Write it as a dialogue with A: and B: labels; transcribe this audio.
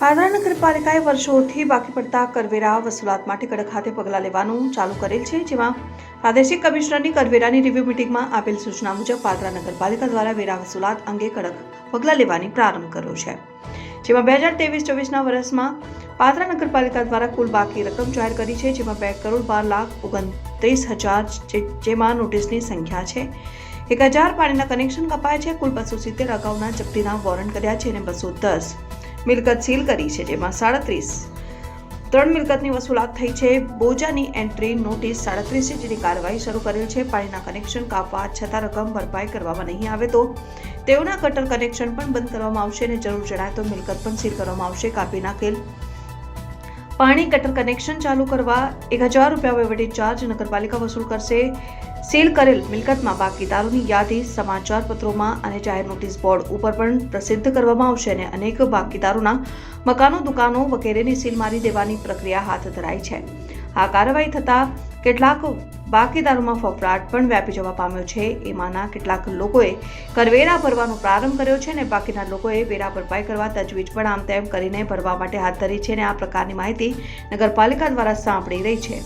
A: પાદરા નગરપાલિકાએ વર્ષોથી બાકી પડતા કરવેરા વસૂલાત માટે કડક હાથે પગલાં લેવાનું ચાલુ કરેલ છે, જેમાં પ્રાદેશિક કમિશનરની કરવેરાની રિવ્યુ મિટિંગમાં આપેલ સૂચના મુજબ પાદરા નગરપાલિકા દ્વારા વેરા વસૂલાત અંગે કડક પગલાં લેવાની પ્રારંભ કર્યો છે. જેમાં બે હજાર ત્રેવીસ ચોવીસના વર્ષમાં પાદરા નગરપાલિકા દ્વારા કુલ બાકી રકમ જાહેર કરી છે, જેમાં બે કરોડ બાર લાખ ઓગણત્રીસ હજાર જેમાં નોટિસની સંખ્યા છે. એક હજાર પાણીના કનેક્શન કપાયા છે, કુલ બસો સિત્તેર અગાઉના જપ્તીના વોરંટ કર્યા છે અને બસો દસ મિલકત સીલ કરી છે, જેમાં સાડત્રીસ ત્રણ મિલકતની વસૂલાત થઈ છે. બોજાની એન્ટ્રી નોટિસ સાડત્રીસ જેની કાર્યવાહી શરૂ કરેલ છે. પાણીના કનેક્શન કાપવા છતાં રકમ ભરપાઈ કરવામાં નહીં આવે તો તેઓના કટર કનેક્શન પણ બંધ કરવામાં આવશે અને જરૂર જણાય તો મિલકત પણ સીલ કરવામાં આવશે. કાપી નાખેલ પાણી ગટર કનેક્શન ચાલુ કરવા એક હજાર રૂપિયા વહીવટી ચાર્જ નગરપાલિકા વસૂલ કરશે. સીલ કરેલ મિલકતમાં બાકીદારોની યાદી, સમાચાર પત્રોમાં અને જાહેર નોટિસ બોર્ડ ઉપર પણ પ્રસિદ્ધ કરવામાં આવશે અને અનેક બાકીદારોના મકાનો, દુકાનો વગેરેની સીલ મારી દેવાની પ્રક્રિયા હાથ ધરાઈ છે. આ કાર્યવાહી થતાં કેટલાક બાકીદારોમાં ફફડાટ પણ વ્યાપી જવા પામ્યો છે. એમાંના કેટલાક લોકોએ કરવેરા ભરવાનો પ્રારંભ કર્યો છે અને બાકીના લોકોએ વેરા ભરપાઈ કરવા તજવીજ પણ આમ તેમ કરીને ભરવા માટે હાથ ધરી છે અને આ પ્રકારની માહિતી નગરપાલિકા દ્વારા સાંભળી રહી છે.